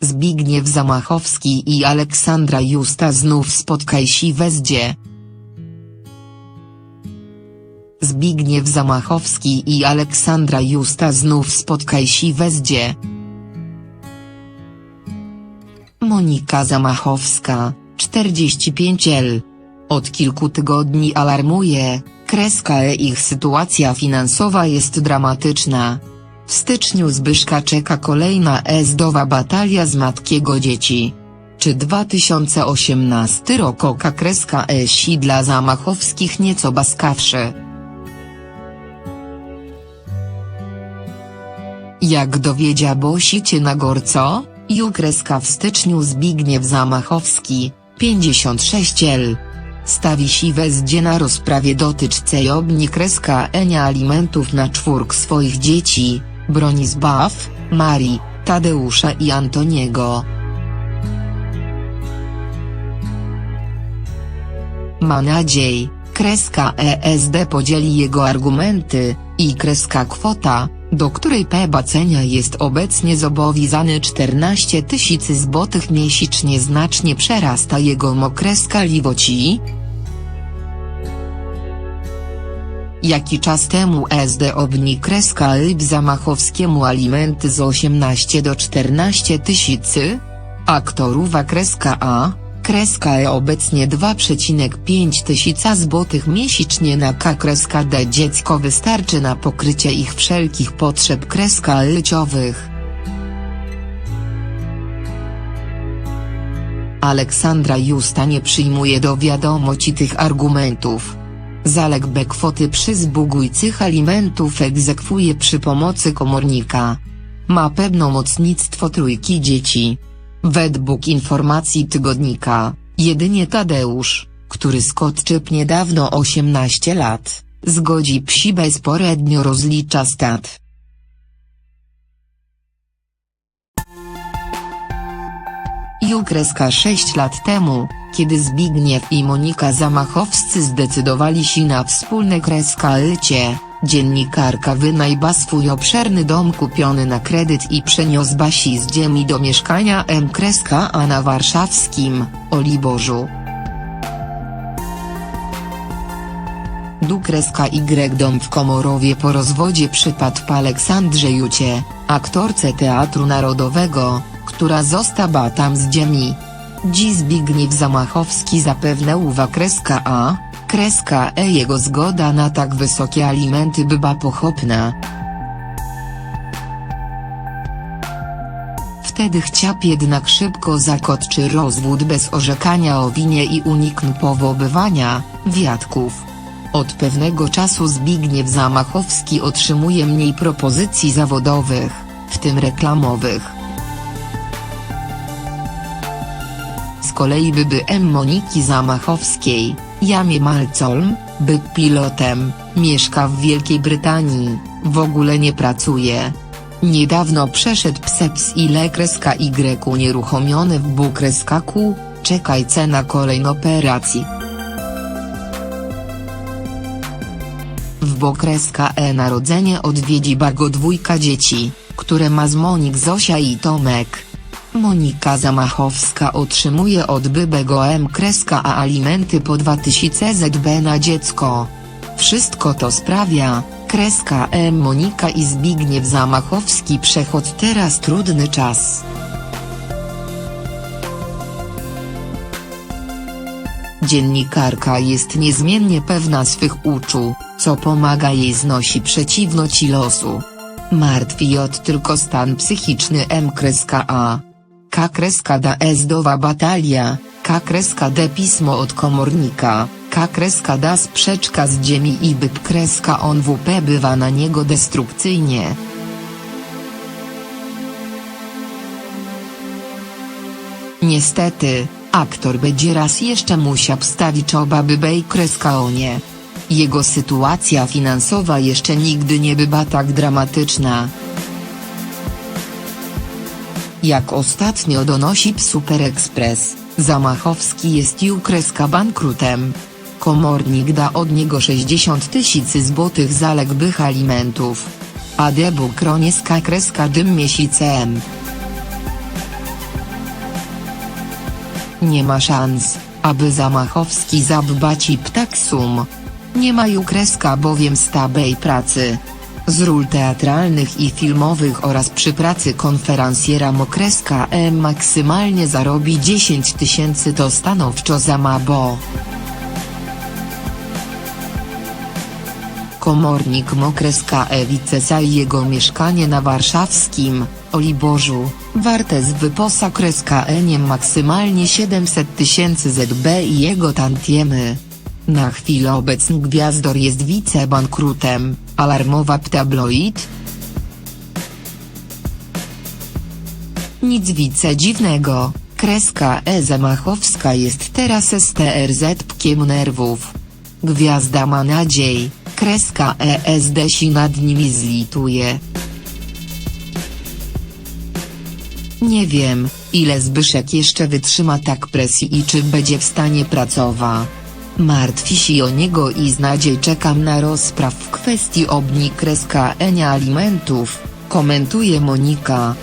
Zbigniew Zamachowski i Aleksandra Justa znów spotkaj się wezdzie. Zbigniew Zamachowski i Aleksandra Justa znów spotkaj się wezdzie. Monika Zamachowska, 45L. Od kilku tygodni alarmuje, kreska e ich sytuacja finansowa jest dramatyczna. W styczniu Zbyszka czeka kolejna ezdowa batalia z matkiego dzieci. Czy 2018 rok oka kreska esi dla Zamachowskich nieco baskawszy? Jak dowiedzia Bosicie na Gorco, Jukreska w styczniu Zbigniew Zamachowski, 56L. Stawi siwe zdzie na rozprawie dotyczcej obni kreska enia alimentów na czwórk swoich dzieci, Bronisław, Marii, Tadeusza i Antoniego. Ma nadziei, kreska ESD podzieli jego argumenty, i kreska kwota, do której Pebacenia jest obecnie zobowiązany 14 tysięcy złotych miesięcznie znacznie przerasta jego mokreska liwoci. Jaki czas temu SD obni kreska Lyb Zamachowskiemu alimenty z 18 do 14 tysięcy? Aktorówa kreska A, kreska E obecnie 2,5 tysiąca złotych miesięcznie na K kreska D dziecko wystarczy na pokrycie ich wszelkich potrzeb kreska lyciowych. Aleksandra Justa nie przyjmuje do wiadomości tych argumentów. Zaległe kwoty przy zbógujcych alimentów egzekwuje przy pomocy komornika. Ma pełnomocnictwo trójki dzieci. Według informacji tygodnika, jedynie Tadeusz, który skoczył niedawno 18 lat, zgodzi psi bezporednio rozlicza stat. Jukreska 6 lat temu, kiedy Zbigniew i Monika Zamachowscy zdecydowali się na wspólne kreska lycie, dziennikarka wynajba swój obszerny dom kupiony na kredyt i przeniósł Basi z ziemi do mieszkania A na warszawskim, Oliborzu. Dukreska Y dom w Komorowie po rozwodzie przypadł Aleksandrze Jucie, aktorce Teatru Narodowego, która została tam z ziemi. Dziś Zbigniew Zamachowski zapewne uwa kreska A, kreska E jego zgoda na tak wysokie alimenty była pochopna. Wtedy chciał jednak szybko zakotczy rozwód bez orzekania o winie i uniknął powoływania, wiatków. Od pewnego czasu Zbigniew Zamachowski otrzymuje mniej propozycji zawodowych, w tym reklamowych. Z kolei byby M. Moniki Zamachowskiej, Jamie Malcolm, by pilotem, mieszka w Wielkiej Brytanii, w ogóle nie pracuje. Niedawno przeszedł pseps i lekreska Y unieruchomiony w Bukreskaku, czekaj cena kolejnej operacji. W Bokreska E narodzenie odwiedzi Bago dwójka dzieci, które ma z Monik Zosia i Tomek. Monika Zamachowska otrzymuje od Bybego M kreska a alimenty po 2000 ZB na dziecko. Wszystko to sprawia, kreska M Monika i Zbigniew Zamachowski przechodź teraz trudny czas. Dziennikarka jest niezmiennie pewna swych uczuł, co pomaga jej znosi przeciwności losu. Martwi od tylko stan psychiczny M A. K kreska D ezdowa batalia, K kreska D pismo od komornika, K kreska D sprzeczka z ziemi i byt kreska on WP bywa na niego destrukcyjnie. Niestety, aktor będzie raz jeszcze musiał wstawić obawy bej kreska o nie. Jego sytuacja finansowa jeszcze nigdy nie była tak dramatyczna. Jak ostatnio donosi Super Express, Zamachowski jest ju kreska bankrutem. Komornik da od niego 60 tysięcy złotych zaległych alimentów. A debu kronieska kreska dym miesicem. Nie ma szans, aby Zamachowski zabbaci ptak sum. Nie ma ju kreska bowiem stabej pracy. Z ról teatralnych i filmowych oraz przy pracy konferencjera Mokreska E maksymalnie zarobi 10 tysięcy to stanowczo za mało. Komornik Mokreska Ewiceca i jego mieszkanie na warszawskim, Oliborzu, warte z wyposa kreska E nie maksymalnie 700 tysięcy ZB i jego tantiemy. Na chwilę obecną Gwiazdor jest wicebankrutem, alarmowa tabloid. Nic wice dziwnego, kreska E Zamachowska jest teraz STRZ pkiem nerwów. Gwiazda ma nadziei, kreska ESD się nad nimi zlituje. Nie wiem, ile Zbyszek jeszcze wytrzyma tak presji i czy będzie w stanie pracować. Martwi się o niego i z nadziei czekam na rozpraw w kwestii obni kreska enia alimentów, komentuje Monika.